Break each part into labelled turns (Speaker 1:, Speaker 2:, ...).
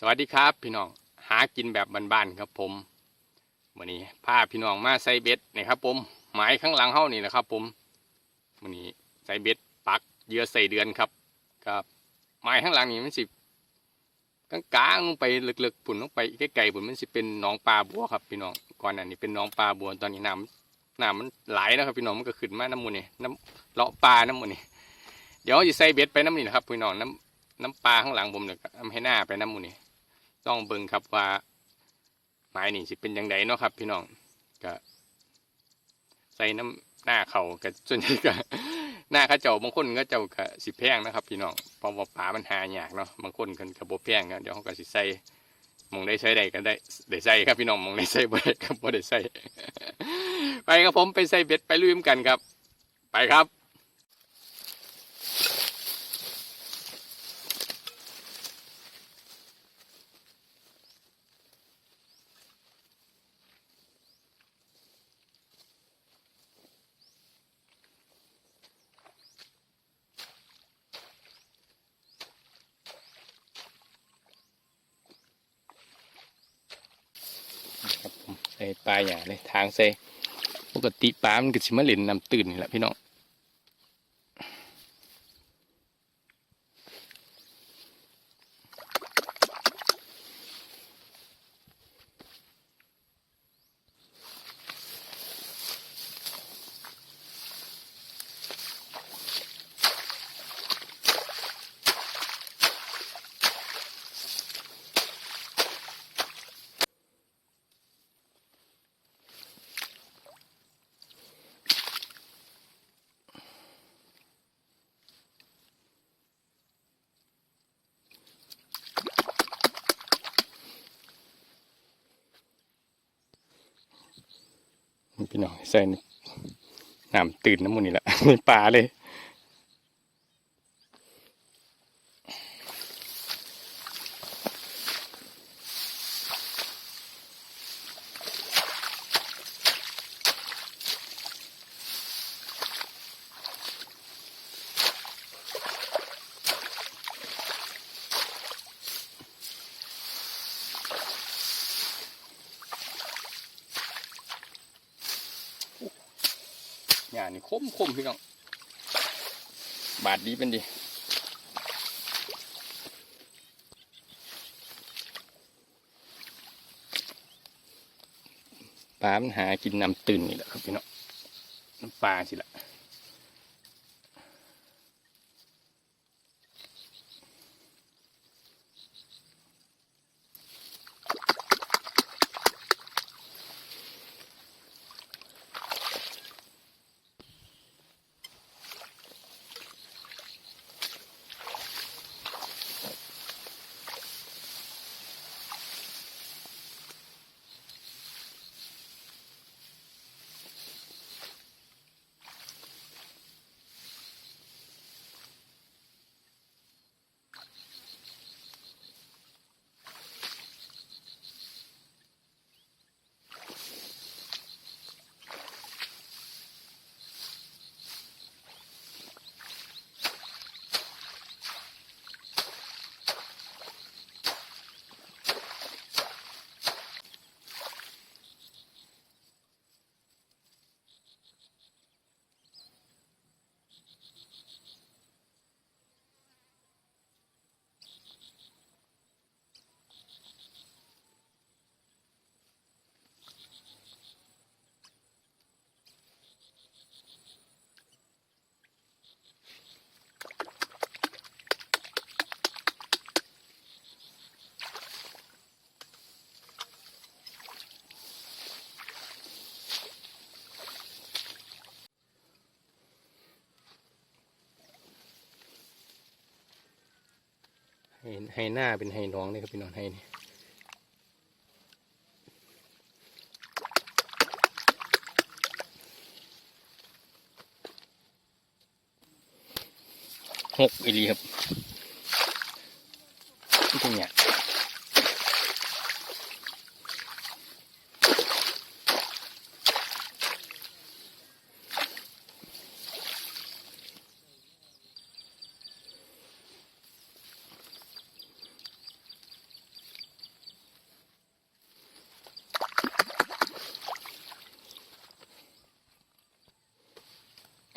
Speaker 1: สวัสดีครับพี่น้องหากินแบบบ้านๆครับผมวันนี้พาพี่น้องมาใส่เบ็ดนี่ครับผมหมายข้างหลังเฮานี่นะครับ ผมวันนี้ใส่เบ็ดปักเหยื่อใส่เดือนครับครับหมายข้างหลังนี่มันสิกลางๆลงไปลึกๆปุ่นลงไปใกลๆปุ่นมันสิเป็นหนองปลาบัวครับพี่น้องก่อนอันนี้เป็นหนองปลาบัวตอนนี้น้ำน้ำมันไหลนะครับพี่น้องมันก็ขึ้นมาน้ำมูนี่น้ำเลาะปลาน้ำมูนี่เดี๋ยวจะใส่เบ็ดไปน้ำนี่นะครับพี่น้องน้ำน้ำปลาข้างหลังผมเนี่ยทำให้หน้าไปน้ำมูนี่ ต้องเบิ่งครับว่าไม้นี่สิเป็นยังไงเนาะครับ พี่น้องก็ใส่น้ำหน้าเขาก็ส่วนใหญ่ก็หน้าข้าเจ้าบางคนก็เจ้าก็สิแพงนะครับ พี่น้องเพราะว่าป่ามันหายากเนาะบางคนกันกระบบแพงก็เดี๋ยวเขาก็สิใส่มองได้ใช้ได้ก็ได้ได้ใส่ครับพี่น้องมองได้ใส่บ่ได้ก็บ่ได้ใส่ไปครับผมไปใส่เบ็ดไปลุยมกันครับ ไปครับผมใส่ ปลาอย่างเลยทางใส่ปกติปลามันก็สิมาเล่นน้ำตื่นนี่แหละพี่น้อง พี่น้องใส่น้ำตื่นน้ำมันนี่แหละในป่าเลย อย่านี่คมคมพี่น้อง บาดดีเป็นดีปลามันหากินน้ำตื่นนี่แหละครับพี่น้องน้ำปลาสิละ ให้ให้หน้าเป็นให้น้องเลยครับพี่น้องให้นี่หกอีลีครับนี่เป็นเนี่ย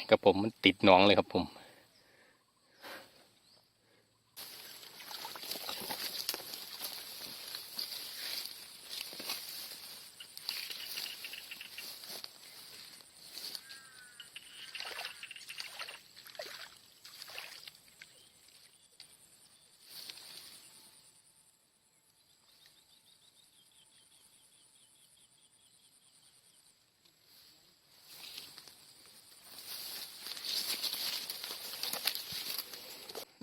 Speaker 1: กับผมมันติดหนองเลยครับผม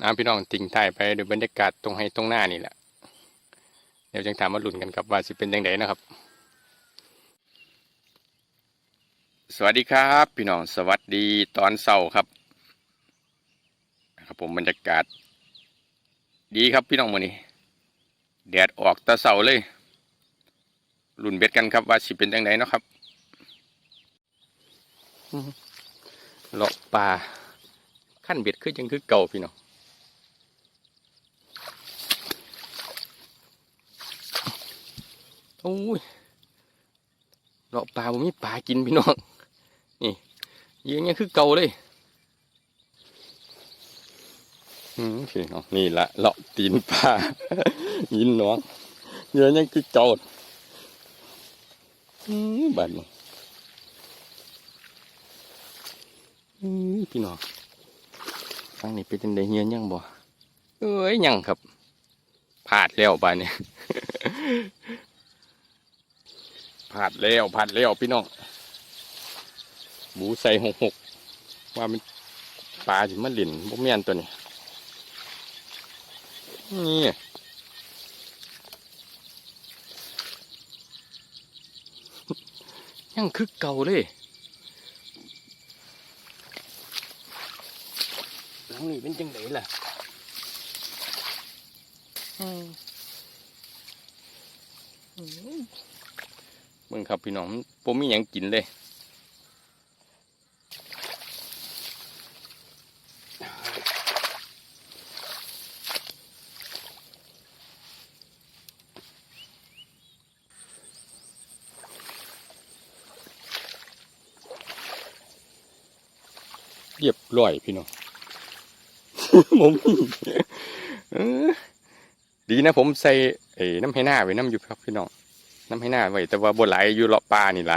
Speaker 1: น้ำพี่น้องทิ้งถ่ายไปโดยบรรยากาศตรงให้ตรงหน้านี่แหละ เดี๋ยวจังถามมาหลุนกันครับว่าสิเป็นยังไงนะครับ สวัสดีครับ พี่น้องสวัสดีตอนเช้าครับครับผมบรรยากาศ ดีครับพี่น้องมือนี้แดดออกตะเช้าเลยหลุนเบ็ดกันครับว่าสิเป็นยังไงเนาะครับเลาะป่าขั้นเบ็ดคือยังคือเก่าพี่น้อง โอ้ยเลาะปลาบ่มีปลากินพี่น้อง นี่ยืนยังคือเก่าเลยอืมพี่น้องนี่ละเลาะตีนปลายินน้องยืนยังคือเก่าอืมบัดนี้อืมพี่น้องฟังนี่เป็นจังไดเฮียนยังบ่เอ้ยยังครับพลาดแล้วบ้านนี้ พลาดแล้วพลาดแล้วพี่น้องหมูใส่หกหกว่ามันปลาถึงมันหลินบ่แม่นตัวนี้นี่ยังคือเก่าเลยหลังนี้เป็นจังไดล่ะอืมอืม เบิ่งครับพี่น้องผมมีหยังกินเลยเรียบร้อยพี่น้องผมดีนะผมใส่ไอ้น้ำให้หน้าไว้น้ำอยู่ครับพี่น้อง น้ำให้หน้าไว้แต่ว่าบนไหลอยู่เลาะปลานี่ไหล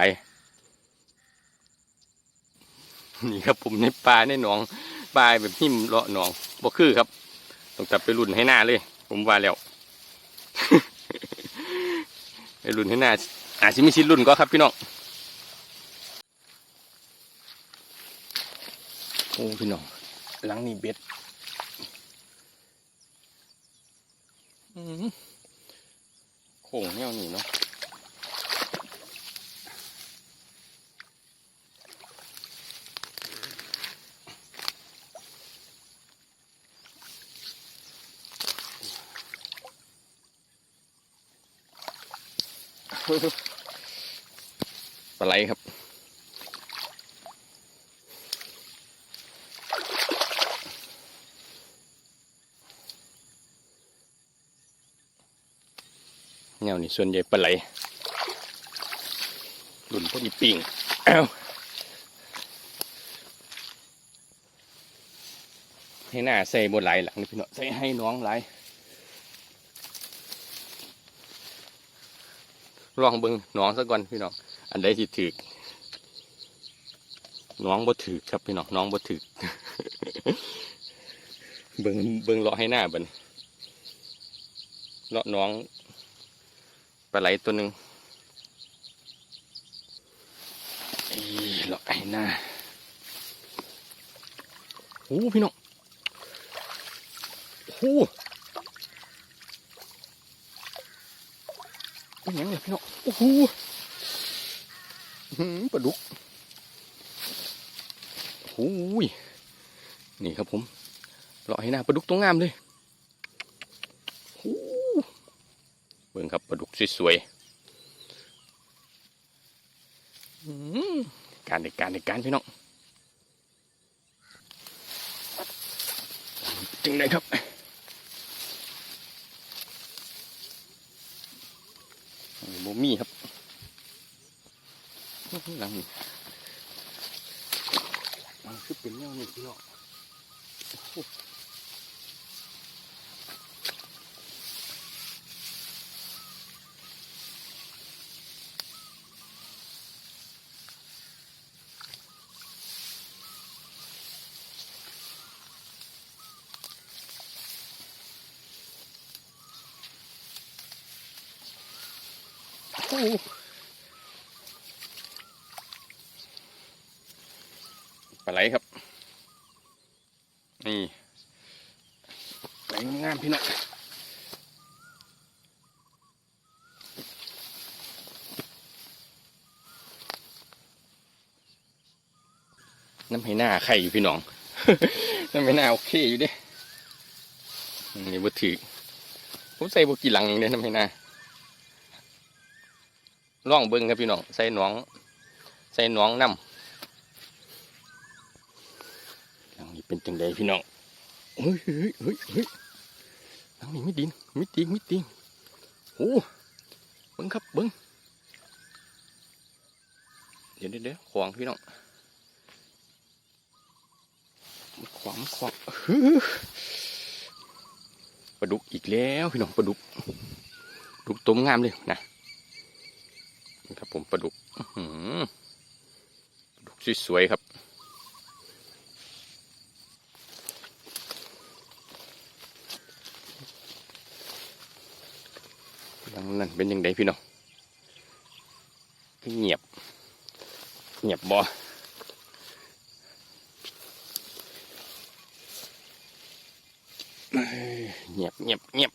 Speaker 1: นี่ครับผมในปลาในหนองปลาแบบหิมเลาะหนองบ่คือครับต้องจับไปรุ่นให้หน้าเลย ผมว่าแล้วไปรุ่นให้หน้าอาจจะมีชิดรุ่นก็ครับพี่น้องโอ้พี่น้องหลังนี่เบ็ดหือโค้งแนวนี่เนาะ ปลาไหลครับ แนวนี้ส่วนใหญ่ปลาไหลหลุนพอดีปิ่งอ้าให้หน้าใส่บนไหลหลังนี่พี่น้องใส่ให้น้องไหล ลองเบิ่งหน้องซะก่อนพี่น้อง อันใดที่ถือน้องบ่ถือครับพี่น้องน้องบ่ถือเบิ่งเบิ่งเลาะให้หน้าบันเลาะน้องปลาไหลตัวหนึ่งเลาะให้หน้าโอ้พี่น้องโอ้ เป็นยังเลยพี่น้องโอ้โหปลาดุกโอ้ยนี่ครับผมเลาะให้หน้าปลาดุกตัวงามเลยโอ้เบิ่งครับปลาดุกสวยๆการในการในการพี่น้องจึงได้ครับ บ่มีครับหลังนี้มันคือเป็นแนวนี้พี่น้องโอ้โหโอ้โห ปลาไหลครับ นี่ไหลงามพี่น้องน้ำให้หน้าไข่อยู่พี่น้อง น้ำให้หน้าโอเคอยู่เด้นี่บ่ถือผมใส่บ่กี่หลังเองเด้น้ำให้หน้า ล่องเบิ้งครับพี่น้องใส่หนอง ใส่หนองน้ำหลังนี้เป็นจังใดพี่น้องเฮ้ยเฮ้ยเฮ้ยเฮ้ยหลังนี้ไม่ดินไม่ติงไม่ติงโอ้เบิ้งครับเบิ้งเดี๋ยวเดี๋ยวเดี๋ยวขวางพี่น้องขวางขวางฮึปลาดุกอีกแล้วพี่น้องปลาดุกดุกต้มงามเลยนะ ครับผมปลาดุกปลาดุกสวยๆครับหลังนั้นเป็นยังไงพี่น้องเงียบ เงียบบ่เงียบเงียบเงียบ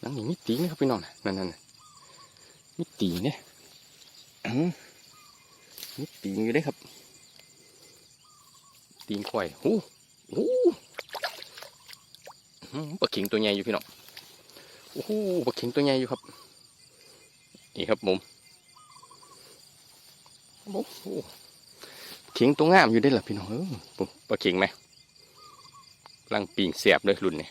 Speaker 1: หลังนี้มีตีนะครับพี่น้องนั่นนั่นน่ะมีตีเนี่ยมีตีอยู่เด้ครับ ตีนควายหูหูปลาเข็งตัวใหญ่อยู่พี่น้องโอ้โหปลาเข็งตัวใหญ่อยู่ครับ นี่ครับผมโอ้โหเข็งตัวงามอยู่ได้อล่ะพี่น้องเออปลาเข็งไหมลังปีงเสียบเลยรุ่นนี้นี่ย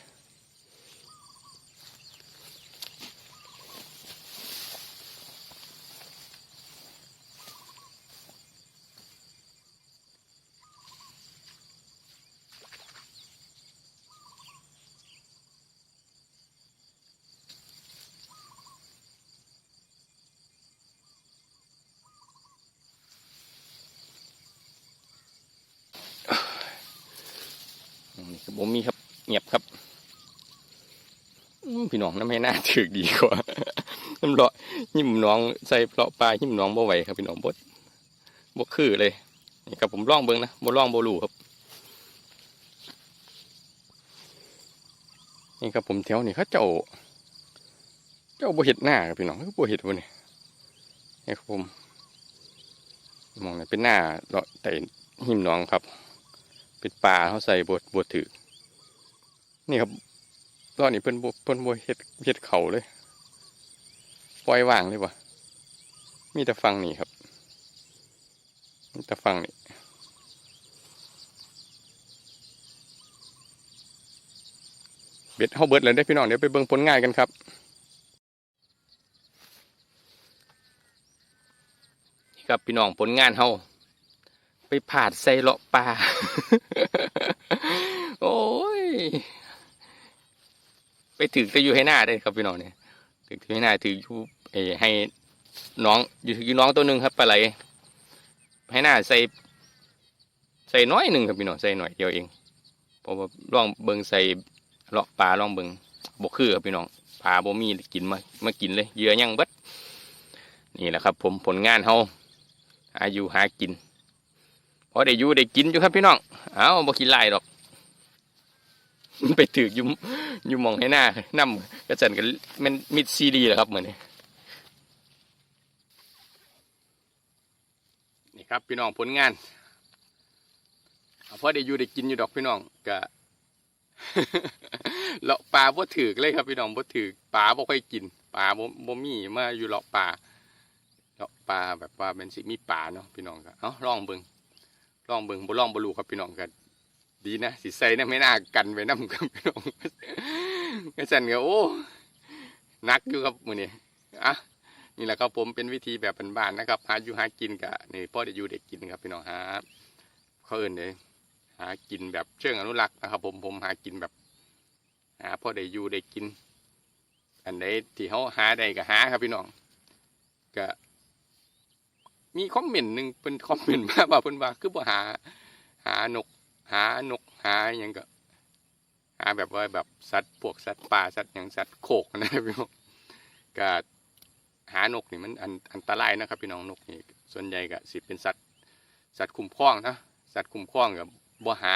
Speaker 1: ครับผมมีครับเงียบครับพี่น้องน้ำให้หน้าถือดีกว่าน้ำเลาะหิมน้องใส่เลาะปลาหิมน้องบ่ไหวครับพี่น้องบดบ่คือเลยนี่ครับผมล่องเบิ้งนะบ่ล่องบ่รู้ครับนี่ครับผมแถวนี่เขาเจ้า เจ้าบ่เห็ดหน้าครับพี่น้องเขาบ่เห็ดบ่เนี่นี่ครับผมมองเนี่ยเป็นหน้าเลาะแต่หิมน้องครับ เป็นปลาเขาใส่บดบดถือนี่ครับตอนนี้เพิ่นบ่เพิ่นบ่เฮ็ดเฮ็ดเขาเลย ปล่อยว่างเลยวะมีแต่ฟังนี่ครับมีแต่ฟังนี่เบ็ดเฮาเบิดแล้วได้พี่น้องเดี๋ยวไปเบิ่งผลงานกันครับนี่ครับพี่น้องผลงานเฮา ไปผาดใส่เลาะปลาโอ้ย ไปถึงจะอยู่ให้หน้าได้ครับพี่น้องเนี่ยถึงที่ให้หน้าถืออยู่เอให้น้องอยู่ถือยุน้องตัวหนึ่งครับปลาไหลให้หน้าใส่ ใส่น้อยหนึ่งครับพี่น้องใส่หน่อยเดียวเองเพราะว่าลองเบิงใส่เลาะปลาลองเบิงบกคือครับพี่น้องปลาบ่มีกินมามากินเลยเยื่อยังเบิดนี่แหละครับ ผมผลงานเฮาอายุหากิน อได้อยู่ได้กินอยู่ครับพี่น้อง เอาบ่กินหลายดอกไปถือยุ่มยุ่มมองให้หน้านำกระสันกันมันมิดซีดีแหละครับเหมือนนี้นี่ครับพี่น้องผลงานเอาพอได้อยู่ได้กินอยู่ดอกพี่น้องกะเลาะปลาบ่ถือเลยครับพี่น้องบ่ถือปลาบ่ค่อยกินปลาบ่บ่มีมาอยู่เลาะปลาเลาะปลาแบบว่าเป็นสิมีปลาเนาะพี่น้องก็เอ้าลองเบิ่ง ลองเบิงบ่ลองบ่รู้ครับพี่น้องกันดีนะสิใส่นะไม่น่ากันไว้นำครับพี่น้องก็สั่นก็โอ้นักอยู่ครับมือนี้อะนี่แหละครับผมเป็นวิธีแบบบ้านๆนะครับหาอยู่หากินกะนี่พ่อได้อยู่ได้กินครับพี่น้องหาเขาเอินเลยหากินแบบเชิงอนุรักษ์นะครับผมผมหากินแบบหาพ่อได้อยู่ได้กิน อันใดที่เขาหาได้ก็หาครับพี่น้องก็ มีคอมเมนต์หนึ่งเป็นคอมเมนต์มาว่าเพิ่นว่าคือบ่หา หานก หานกหาอหยังก็ หาแบบว่าแบบสัตว์พวกสัตว์ป่าสัตว์อย่างสัตว์โขกนะพี่น้องก็หานกนี่มันอันอันตรายนะครับพี่น้องนกนี่ส่วนใหญ่ก็สิเป็นสัตว์สัตว์คุ้มครองนะสัตว์คุ้มครองกับบ่หา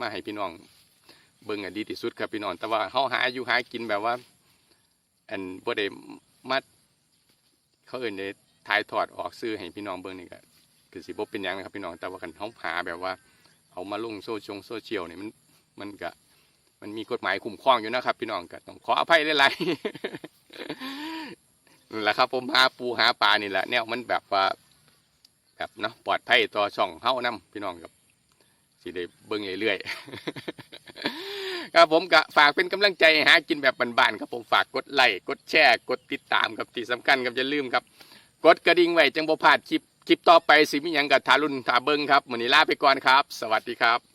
Speaker 1: มาให้พี่น้องเบิ่งอันดีที่สุดครับพี่น้องแต่ว่าเฮาหาอยู่หากินแบบว่า อันบ่ได้มาเขาเอิ้นได้ ถ่ายทอดออกซื้อให้พี่น้องเบิ่งนี่ก็คือสิบ่เป็นหยังนะครับพี่น้องแต่ว่าคันเฮาหาแบบว่าเอามาลงโซเชียลโซเชียลนี่มันมันก็มันมีกฎหมายคุ้มครองอยู่นะครับ พี่น้องก็ต้องขออภัยหลายๆนั่นแหละครับ ผมหาปูหาปลานี่แหละแนวมันแบบว่าแบบเนาะปลอดภัยต่อช่องเฮานํพี่น้องกับสิได้เบิ่งเรื่อยๆครับผมก็ฝากเป็นกำลังใจให้หากินแบบบ้านๆครับผมฝากกดไลค์กดแชร์กดติดตามครับที่สำคัญครับอย่าลืมครับ กดกระดิ่งไว้จังบ่พลาดคลิปคลิปต่อไปสิมีหยังกับทารุณทาเบิงครับมื้อนี้ลาไปก่อนครับ สวัสดีครับ